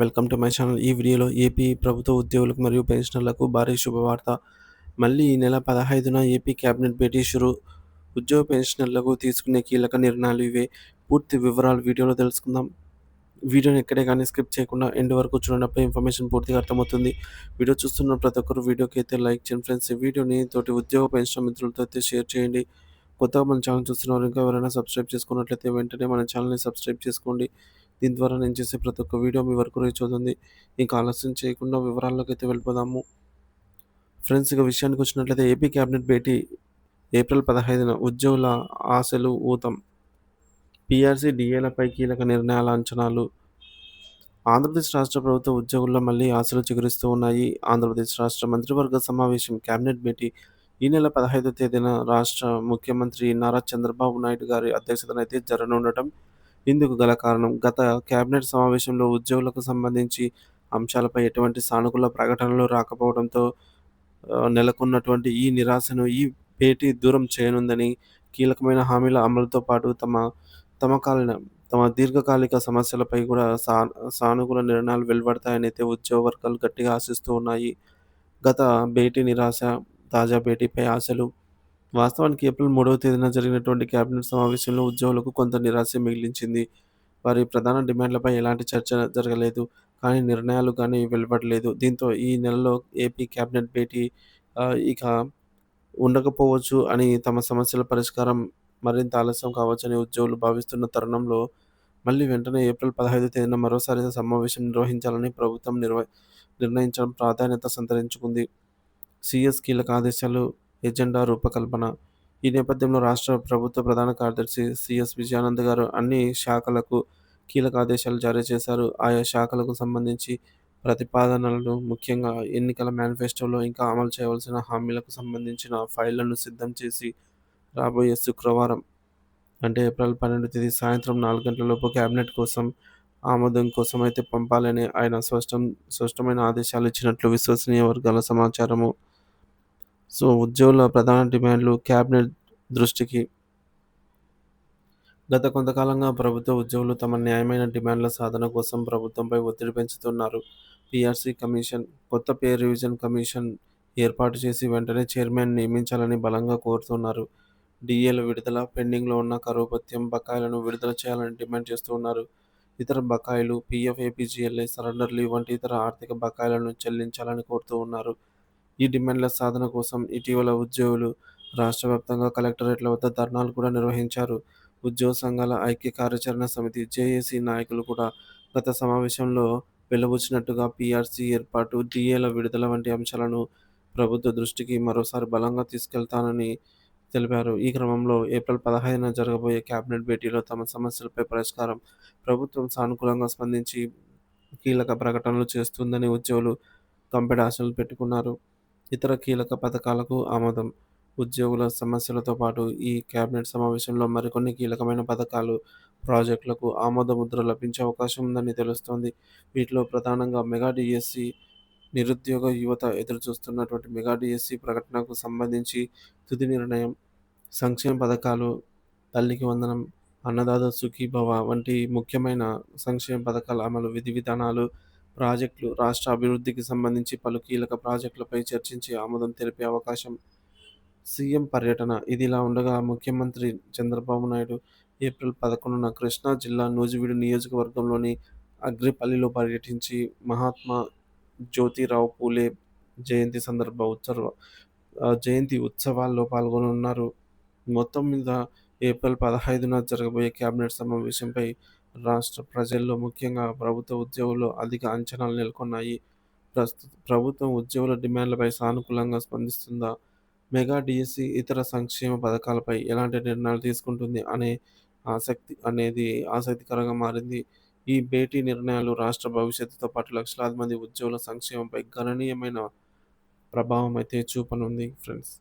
Welcome to my channel. ఈ వీడియోలో AP ప్రభుత్వ ఉద్యోగులకు మరియు పెన్షనర్లకు భారీ శుభవార్త. మళ్ళీ ఈ నెల పదహైదున ఏపీ కేబినెట్ భేటీ షురు ఉద్యోగ పెన్షనర్లకు తీసుకునే కీలక నిర్ణయాలు ఇవే. పూర్తి వివరాలు వీడియోలో తెలుసుకుందాం. వీడియోని ఎక్కడే కానీ స్కిప్ చేయకుండా ఎండ్ వరకు చూడనప్పుడు ఇన్ఫర్మేషన్ పూర్తిగా అర్థమవుతుంది. వీడియో చూస్తున్న ప్రతి ఒక్కరు వీడియోకి అయితే లైక్ చేయండి ఫ్రెండ్స్. ఈ వీడియోని తోటి ఉద్యోగ పెన్షన్ మిత్రులతో అయితే షేర్ చేయండి. కొత్తగా మన ఛానల్ చూస్తున్నారు ఇంకా ఎవరైనా సబ్స్క్రైబ్ చేసుకున్నట్లయితే వెంటనే మన ఛానల్ని సబ్స్క్రైబ్ చేసుకోండి. దీని ద్వారా నేను చేసే ప్రతి ఒక్క వీడియో మీ వరకు రీచ్ అవుతుంది. ఇంకా ఆలస్యం చేయకుండా వివరాల్లోకి అయితే వెళ్ళిపోదాము. ఫ్రెండ్స్ ఇక విషయానికి వచ్చినట్లయితే ఏపీ క్యాబినెట్ భేటీ ఏప్రిల్ పదహైదున ఉద్యోగుల ఆశలు ఊతం. పీఆర్సీ డిఏలపై కీలక నిర్ణయాల అంచనాలు. ఆంధ్రప్రదేశ్ రాష్ట్ర ప్రభుత్వ ఉద్యోగుల్లో మళ్ళీ ఆశలు చిగురిస్తూ ఉన్నాయి. ఆంధ్రప్రదేశ్ రాష్ట్ర మంత్రివర్గ సమావేశం కేబినెట్ భేటీ ఈ నెల పదహైదో తేదీన రాష్ట్ర ముఖ్యమంత్రి నారా చంద్రబాబు నాయుడు గారి అధ్యక్షతన అయితే జరగనుండటం ఇందుకు గల కారణం గత కేబినెట్ సమావేశంలో ఉద్యోగులకు సంబంధించి అంశాలపై ఎటువంటి సానుకూల ప్రకటనలు రాకపోవడంతో నెలకొన్నటువంటి ఈ నిరాశను ఈ భేటీ దూరం చేయనుందని కీలకమైన హామీల అమలుతో పాటు తమ తమకాలిన తమ దీర్ఘకాలిక సమస్యలపై కూడా సా సానుకూల నిర్ణయాలు వెలువడతాయనైతే ఉద్యోగ వర్గాలు గట్టిగా ఆశిస్తూ ఉన్నాయి. గత భేటీ నిరాశ తాజా భేటీపై ఆశలు వాస్తవానికి ఏప్రిల్ మూడవ తేదీన జరిగినటువంటి కేబినెట్ సమావేశంలో ఉద్యోగులకు కొంత నిరాశ మిగిలించింది. వారి ప్రధాన డిమాండ్లపై ఎలాంటి చర్చ జరగలేదు. కానీ నిర్ణయాలు కానీ వెలువడలేదు. దీంతో ఈ నెలలో ఏపీ కేబినెట్ భేటీ ఇక ఉండకపోవచ్చు అని తమ సమస్యల పరిష్కారం మరింత ఆలస్యం కావచ్చని ఉద్యోగులు భావిస్తున్న తరుణంలో మళ్ళీ వెంటనే ఏప్రిల్ పదహైదు తేదీన మరోసారి సమావేశం నిర్వహించాలని ప్రభుత్వం నిర్వ నిర్ణయించడం ప్రాధాన్యత సంతరించుకుంది. సిఎస్ కీలక ఆదేశాలు ఎజెండా రూపకల్పన. ఈ నేపథ్యంలో రాష్ట్ర ప్రభుత్వ ప్రధాన కార్యదర్శి సిఎస్ విజయానంద్ గారు అన్ని శాఖలకు కీలక ఆదేశాలు జారీ చేశారు. ఆయా శాఖలకు సంబంధించి ప్రతిపాదనలను ముఖ్యంగా ఎన్నికల మేనిఫెస్టోలో ఇంకా అమలు చేయవలసిన హామీలకు సంబంధించిన ఫైళ్ళను సిద్ధం చేసి రాబోయే శుక్రవారం అంటే ఏప్రిల్ పన్నెండు తేదీ సాయంత్రం నాలుగు గంటలలోపు క్యాబినెట్ కోసం ఆమోదం కోసం అయితే పంపాలని ఆయన స్పష్టం స్పష్టమైన ఆదేశాలు ఇచ్చినట్లు విశ్వసనీయ వర్గాల సమాచారము. సో ఉద్యోగుల ప్రధాన డిమాండ్లు క్యాబినెట్ దృష్టికి గత కొంతకాలంగా ప్రభుత్వ ఉద్యోగులు తమ న్యాయమైన డిమాండ్ల సాధన కోసం ప్రభుత్వంపై ఒత్తిడి పెంచుతున్నారు. పిఆర్సీ కమిషన్ కొత్త పే రివిజన్ కమిషన్ ఏర్పాటు చేసి వెంటనే చైర్మన్ నియమించాలని బలంగా కోరుతున్నారు. డిఏల విడుదల పెండింగ్లో ఉన్న కరువు బకాయిలను విడుదల చేయాలని డిమాండ్ చేస్తున్నారు. ఇతర బకాయిలు పీఎఫ్ సరెండర్లు వంటి ఇతర ఆర్థిక బకాయిలను చెల్లించాలని కోరుతూ ఉన్నారు. ఈ డిమాండ్ల సాధన కోసం ఇటీవల ఉద్యోగులు రాష్ట్ర వ్యాప్తంగా కలెక్టరేట్ల వద్ద ధర్నాలు కూడా నిర్వహించారు. ఉద్యోగ సంఘాల ఐక్య కార్యాచరణ సమితి జేఏసీ నాయకులు కూడా గత సమావేశంలో వెలువచ్చినట్టుగా పీఆర్సీ ఏర్పాటు డిఏల విడుదల వంటి అంశాలను ప్రభుత్వ దృష్టికి మరోసారి బలంగా తీసుకెళ్తానని తెలిపారు. ఈ క్రమంలో ఏప్రిల్ పదహైదున జరగబోయే కేబినెట్ భేటీలో తమ సమస్యలపై పరిష్కారం ప్రభుత్వం సానుకూలంగా స్పందించి కీలక ప్రకటనలు చేస్తుందని ఉద్యోగులు కంపెడి ఆశలు పెట్టుకున్నారు. ఇతర కీలక పథకాలకు ఆమోదం. ఉద్యోగుల సమస్యలతో పాటు ఈ కేబినెట్ సమావేశంలో మరికొన్ని కీలకమైన పథకాలు ప్రాజెక్టులకు ఆమోద ముద్ర లభించే అవకాశం ఉందని తెలుస్తోంది. వీటిలో ప్రధానంగా మెగా డిఎస్సి నిరుద్యోగ యువత ఎదురుచూస్తున్నటువంటి మెగా డిఎస్సి ప్రకటనకు సంబంధించి తుది నిర్ణయం సంక్షేమ పథకాలు తల్లికి వందనం అన్నదాత సుఖీభవ వంటి ముఖ్యమైన సంక్షేమ పథకాల అమలు విధి విధానాలు ప్రాజెక్టులు రాష్ట్ర అభివృద్ధికి సంబంధించి పలు కీలక ప్రాజెక్టులపై చర్చించి ఆమోదం తెలిపే అవకాశం సీఎం పర్యటన. ఇదిలా ఉండగా ముఖ్యమంత్రి చంద్రబాబు నాయుడు ఏప్రిల్ పదకొండున కృష్ణా జిల్లా నూజివీడు నియోజకవర్గంలోని అగ్రిపల్లిలో పర్యటించి మహాత్మా జ్యోతిరావు పూలే జయంతి సందర్భ ఉత్సవ జయంతి ఉత్సవాల్లో పాల్గొనున్నారు మొత్తం మీద ఏప్రిల్ పదహైదున జరగబోయే కేబినెట్ సమావేశంపై రాష్ట్ర ప్రజల్లో ముఖ్యంగా ప్రభుత్వ ఉద్యోగుల్లో అధిక అంచనాలు నెలకొన్నాయి. ప్రస్తుత ప్రభుత్వం ఉద్యోగుల డిమాండ్లపై సానుకూలంగా స్పందిస్తుందా? మెగా డిఎస్సి ఇతర సంక్షేమ పథకాలపై ఎలాంటి నిర్ణయాలు తీసుకుంటుంది అనే ఆసక్తి అనేది ఆసక్తికరంగా మారింది. ఈ భేటీ నిర్ణయాలు రాష్ట్ర భవిష్యత్తుతో పాటు లక్షలాది మంది ఉద్యోగుల సంక్షేమంపై గణనీయమైన ప్రభావం అయితే చూపనుంది ఫ్రెండ్స్.